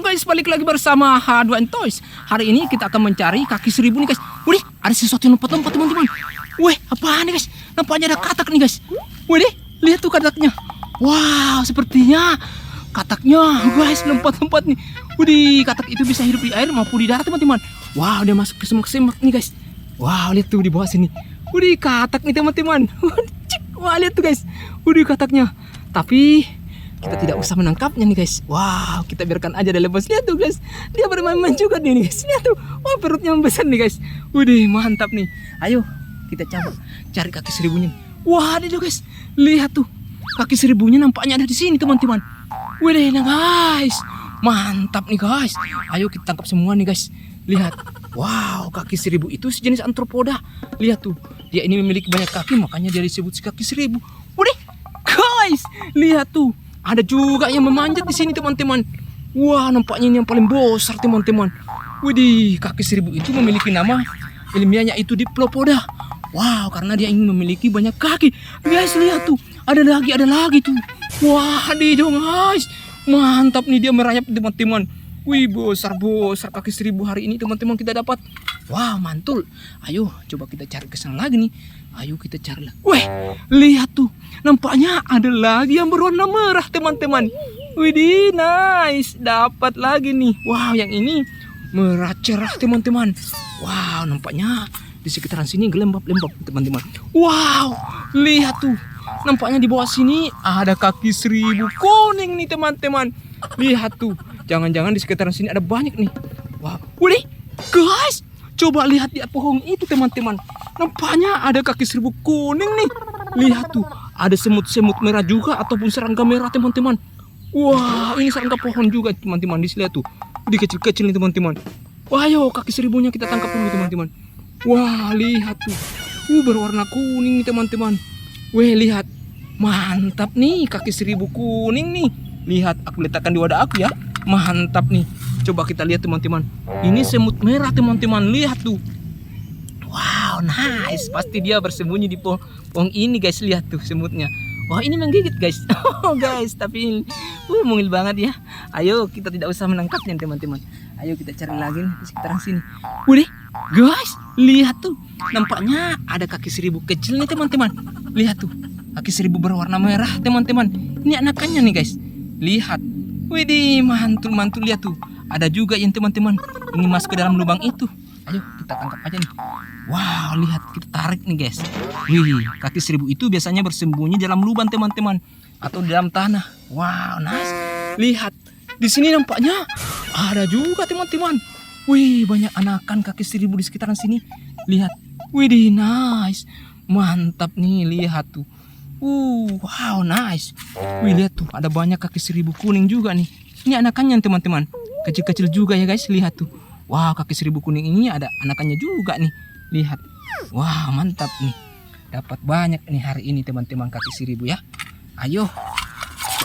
Halo guys, balik lagi bersama H2N Toys. Hari ini kita akan mencari kaki seribu nih guys. Wih, ada sesuatu yang lompat-lompat teman-teman. Wih, apaan nih guys? Nampaknya ada katak nih guys. Wih, lihat tuh kataknya. Wow, sepertinya kataknya guys lompat-lompat nih. Wih, katak itu bisa hidup di air maupun di darat teman-teman. Wow, dia masuk ke semak-semak nih guys. Wow, lihat tuh di bawah sini. Wih, katak nih teman-teman. Wah, lihat tuh guys. Wih, kataknya. Tapi kita tidak usah menangkapnya nih guys. Wow, kita biarkan aja dia lepas. Lihat tuh guys, dia bermain-main juga nih guys. Lihat tuh, wah perutnya membesar nih guys. Widih, mantap nih. Ayo, kita coba cari kaki seribunya. Wah, ada tuh guys. Lihat tuh, kaki seribunya nampaknya ada di sini teman-teman. Widih, nah guys. Mantap nih guys. Ayo kita tangkap semua nih guys. Lihat. Wow, kaki seribu itu sejenis antropoda. Lihat tuh, dia ini memiliki banyak kaki makanya dia disebut kaki seribu. Widih, guys, lihat tuh. Ada juga yang memanjat di sini teman-teman. Wah, nampaknya ini yang paling besar teman-teman. Widih, kaki seribu itu memiliki nama ilmiahnya itu Diplopoda. Wow, karena dia ingin memiliki banyak kaki. Guys, lihat tuh. Ada lagi, ada lagi tuh. Wah, di dong guys. Mantap nih dia merayap teman-teman. Wih, besar besar kaki seribu hari ini teman-teman kita dapat. Wah, mantul. Ayo, coba kita cari ke sana lagi nih. Ayo kita cari lagi. Weh, lihat tuh. Nampaknya ada lagi yang berwarna merah, teman-teman. Widih, nice. Dapat lagi nih. Wow, yang ini merah cerah, teman-teman. Wow, nampaknya di sekitaran sini gelembab-lembab, teman-teman. Wow, lihat tuh. Nampaknya di bawah sini ada kaki seribu kuning nih, teman-teman. Lihat tuh. Jangan-jangan di sekitaran sini ada banyak nih. Wow, widih, guys. Coba lihat di pohon itu, teman-teman. Nampaknya ada kaki seribu kuning nih. Lihat tuh, ada semut-semut merah juga ataupun serangga merah teman-teman. Wah, ini serangga pohon juga teman-teman. Di lihat tuh, di kecil-kecil nih teman-teman. Wah, ayo kaki seribunya kita tangkap dulu teman-teman. Wah, lihat tuh. Uh, berwarna kuning nih teman-teman. Weh, lihat. Mantap nih kaki seribu kuning nih. Lihat, aku letakkan di wadah aku ya. Mantap nih. Coba kita lihat teman-teman. Ini semut merah teman-teman. Lihat tuh. Wow, nice. Pasti dia bersembunyi di pohon, pohon ini guys. Lihat tuh semutnya. Wah, ini menggigit guys. Oh guys, tapi uh, mungil banget ya. Ayo kita tidak usah menangkapnya teman-teman. Ayo kita cari lagi nih di sekitaran sini. Udah, guys, lihat tuh. Nampaknya ada kaki seribu kecil nih teman-teman. Lihat tuh, kaki seribu berwarna merah teman-teman. Ini anakannya nih guys. Lihat. Widih, mantul-mantul lihat tuh. Ada juga yang teman-teman ingin masuk ke dalam lubang itu. Ayo kita tangkap aja nih. Wow, lihat kita tarik nih guys. Wih, kaki seribu itu biasanya bersembunyi dalam lubang teman-teman atau dalam tanah. Wow, nice. Lihat, di sini nampaknya ada juga teman-teman. Wih, banyak anakan kaki seribu di sekitaran sini. Lihat, wih, nice. Mantap nih, lihat tuh. Uh, wow, nice. Wih, lihat tuh, ada banyak kaki seribu kuning juga nih. Ini anakannya teman-teman. Kecil-kecil juga ya guys, lihat tuh. Wow, kaki seribu kuning ini ada anakannya juga nih. Lihat. Wah, mantap nih. Dapat banyak nih hari ini teman-teman kaki seribu ya. Ayo.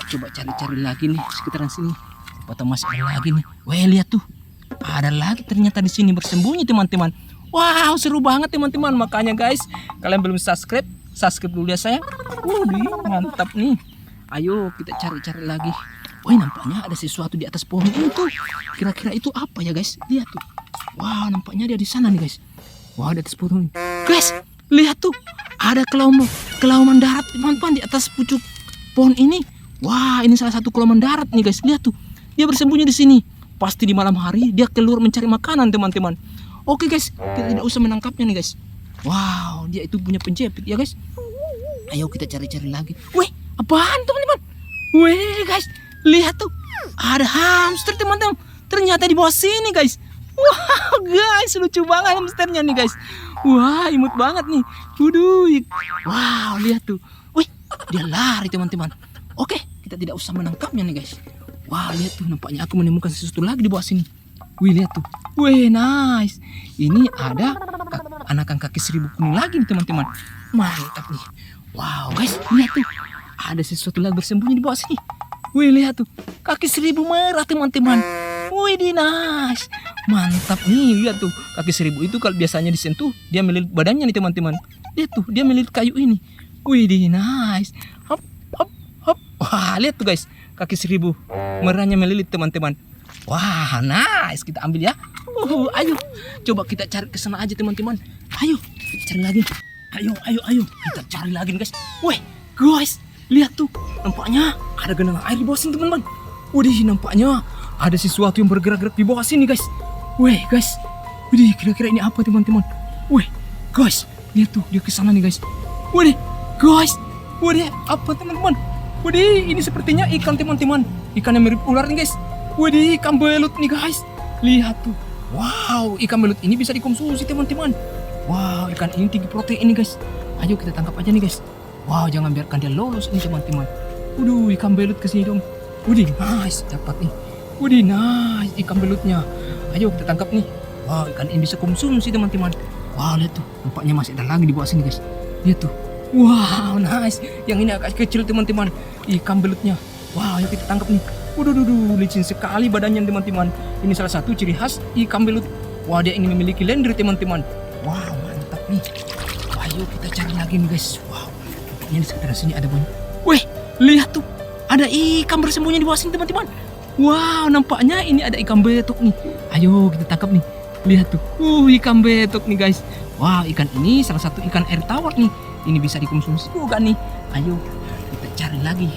Coba cari-cari lagi nih sekitaran sini. Foto masih ada lagi nih. Wah, lihat tuh. Ada lagi ternyata di sini bersembunyi teman-teman. Wow, seru banget teman-teman. Makanya guys, kalian belum subscribe, subscribe dulu ya sayang. Waduh, mantap nih. Ayo kita cari-cari lagi. Wah, nampaknya ada sesuatu di atas pohon itu. Kira-kira itu apa ya guys? Lihat tuh. Wah, nampaknya dia di sana nih guys. Wah, di atas pohon. Guys, lihat tuh. Ada kelauman, kelauman darat teman-teman di atas pucuk pohon ini. Wah, ini salah satu kelauman darat nih guys. Lihat tuh. Dia bersembunyi di sini. Pasti di malam hari dia keluar mencari makanan teman-teman. Oke guys, kita tidak usah menangkapnya nih guys. Wow, dia itu punya penjepit ya guys. Ayo kita cari-cari lagi. Wih, apaan teman-teman? Wih guys, lihat tuh. Ada hamster teman-teman. Ternyata di bawah sini guys. Wow guys, lucu banget hamsternya nih guys. Wah, imut banget nih. Waduh. Wow, lihat tuh. Wih, dia lari teman-teman. Oke, kita tidak usah menangkapnya nih guys. Wah, lihat tuh nampaknya aku menemukan sesuatu lagi di bawah sini. Wih, lihat tuh. Wih, nice. Ini ada anakan kaki seribu kuning lagi nih teman-teman. Mantap nih. Wow, guys, lihat tuh. Ada sesuatu lagi bersembunyi di bawah sini. Wih, lihat tuh. Kaki seribu merah teman-teman. Wih, di nice. Mantap nih, lihat tuh. Kaki seribu itu kalau biasanya disentuh, dia melilit badannya nih teman-teman. Lihat tuh, dia melilit kayu ini. Wih, di nice. Hop, hop, hop. Wah, lihat tuh guys. Kaki seribu. Merahnya melilit teman-teman. Wah, nice. Kita ambil ya. Uh, ayo, coba kita cari ke sana aja teman-teman. Ayo, kita cari lagi. Ayo, ayo, ayo. Kita cari lagi guys. Weh, guys, lihat tuh. Nampaknya ada genangan air di bawah sini teman-teman. Widih, nampaknya ada sesuatu yang bergerak-gerak di bawah sini, guys. Weh, guys. Widih, kira-kira ini apa teman-teman? Weh, guys, lihat tuh dia ke sana nih, guys. Widih, guys. Widih, apa teman-teman? Widih, ini sepertinya ikan teman-teman. Ikan yang mirip ular nih, guys. Widih, ikan belut nih, guys. Lihat tuh. Wow, ikan belut ini bisa dikonsumsi teman-teman. Wow, ikan ini tinggi protein nih, guys. Ayo kita tangkap aja nih, guys. Wow, jangan biarkan dia lolos ini teman-teman. Waduh, ikan belut ke sini dong. Widih, nice, dapat nih. Widih, nice, ikan belutnya. Ayo kita tangkap nih. Wow, ikan ini bisa konsumsi teman-teman. Wow, lihat tuh, nampaknya masih ada lagi di bawah sini, guys. Lihat tuh. Wow, nice. Yang ini agak kecil teman-teman. Ikan belutnya. Wow, yuk kita tangkap nih. Waduh, duh, duh, licin sekali badannya teman-teman. Ini salah satu ciri khas ikan belut. Wah, dia ingin memiliki lender teman-teman. Wow, mantap nih. Wah, yuk kita cari lagi nih guys. Wow, nampaknya di sekitar sini ada banyak. Weh, lihat tuh. Ada ikan bersembunyi di bawah sini teman-teman. Wow, nampaknya ini ada ikan betok nih. Ayo kita tangkap nih. Lihat tuh. Uh, ikan betok nih guys. Wah, ikan ini salah satu ikan air tawar nih. Ini bisa dikonsumsi juga nih. Ayo kita cari lagi.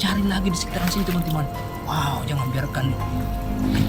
Cari lagi di sekitaran sini teman-teman. Wow, jangan biarkan.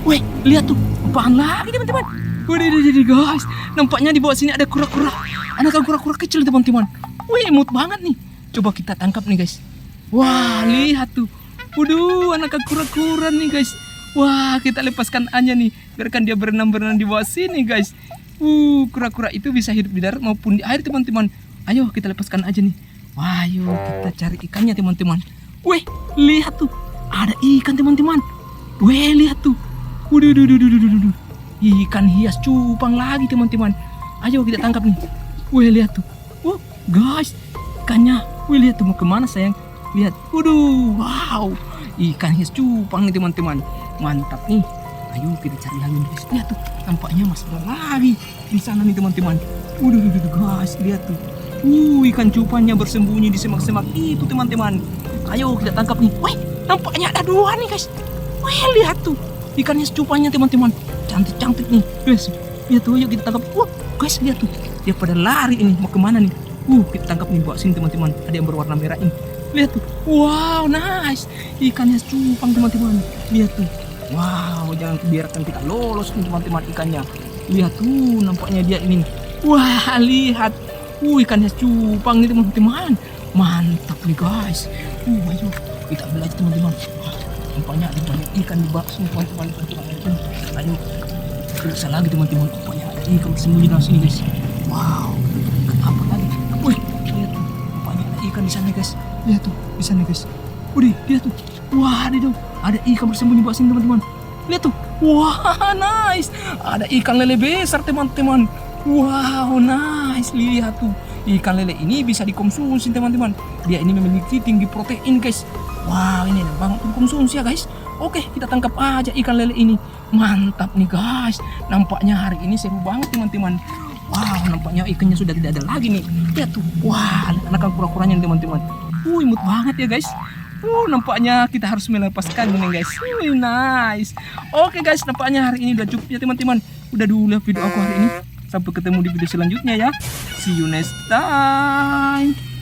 Weh, lihat tuh. Apaan lagi teman-teman? Waduh, waduh, waduh, guys. Nampaknya di bawah sini ada kura-kura. Ada kura-kura kecil teman-teman. Wih, imut banget nih. Coba kita tangkap nih guys. Wah, lihat tuh. Waduh, anak kura-kura nih guys. Wah, kita lepaskan aja nih. Biarkan dia berenang-berenang di bawah sini guys. Uh, kura-kura itu bisa hidup di darat maupun di air teman-teman. Ayo kita lepaskan aja nih. Wah, ayo kita cari ikannya teman-teman. Weh, lihat tuh. Ada ikan teman-teman. Weh, lihat tuh. Waduh, duh, duh, duh, duh, duh, duh. Ikan hias cupang lagi teman-teman. Ayo kita tangkap nih. Wih lihat tuh. Wah guys, ikannya. Wih lihat tuh mau ke mana sayang? Lihat. Waduh, wow. Ikan hias cupang nih teman-teman. Mantap nih. Ayo kita cari lagi guys. Lihat tuh. Nampaknya masih ada lagi di sana nih teman-teman. Waduh, waduh, waduh, guys, lihat tuh. Uh, ikan cupangnya bersembunyi di semak-semak itu teman-teman. Ayo kita tangkap nih. Wih, nampaknya ada dua nih guys. Wih, lihat tuh. Ikannya secupangnya teman-teman. Cantik-cantik nih. Guys, lihat tuh yuk kita tangkap. Wah, guys lihat tuh. Dia pada lari ini. Mau ke mana nih? Uh, kita tangkap nih bawa sini teman-teman. Ada yang berwarna merah ini. Lihat tuh. Wow, nice. Ikannya cupang teman-teman. Lihat tuh. Wow, jangan biarkan kita lolos teman-teman ikannya. Lihat tuh, nampaknya dia ini. Wah, lihat. Uh, ikannya cupang nih teman-teman. Mantap nih guys. Uh, ayo kita ambil aja teman-teman. Nampaknya ada banyak ikan di bak sini teman-teman. Ayo, bisa lagi teman-teman. Nampaknya ada ikan bersembunyi dalam sini guys. Wow, Ikan di sana guys. Lihat tuh, di sana guys. Wih, lihat tuh. Wah, ada dong. Ada ikan bersembunyi bawah sini teman-teman. Lihat tuh. Wah, nice. Ada ikan lele besar teman-teman. Wow, nice. Lihat tuh. Ikan lele ini bisa dikonsumsi teman-teman. Dia ini memiliki tinggi protein guys. Wow, ini enak banget untuk konsumsi ya guys. Oke, kita tangkap aja ikan lele ini. Mantap nih guys. Nampaknya hari ini seru banget teman-teman. Wow, nampaknya ikannya sudah tidak ada lagi nih. Lihat tuh. Wah, anak kura-kuranya teman-teman. Uh, imut banget ya guys. Uh, nampaknya kita harus melepaskan nih guys. Uh, nice. Oke guys, nampaknya hari ini udah cukup ya teman-teman. Udah dulu video aku hari ini. Sampai ketemu di video selanjutnya ya. See you next time.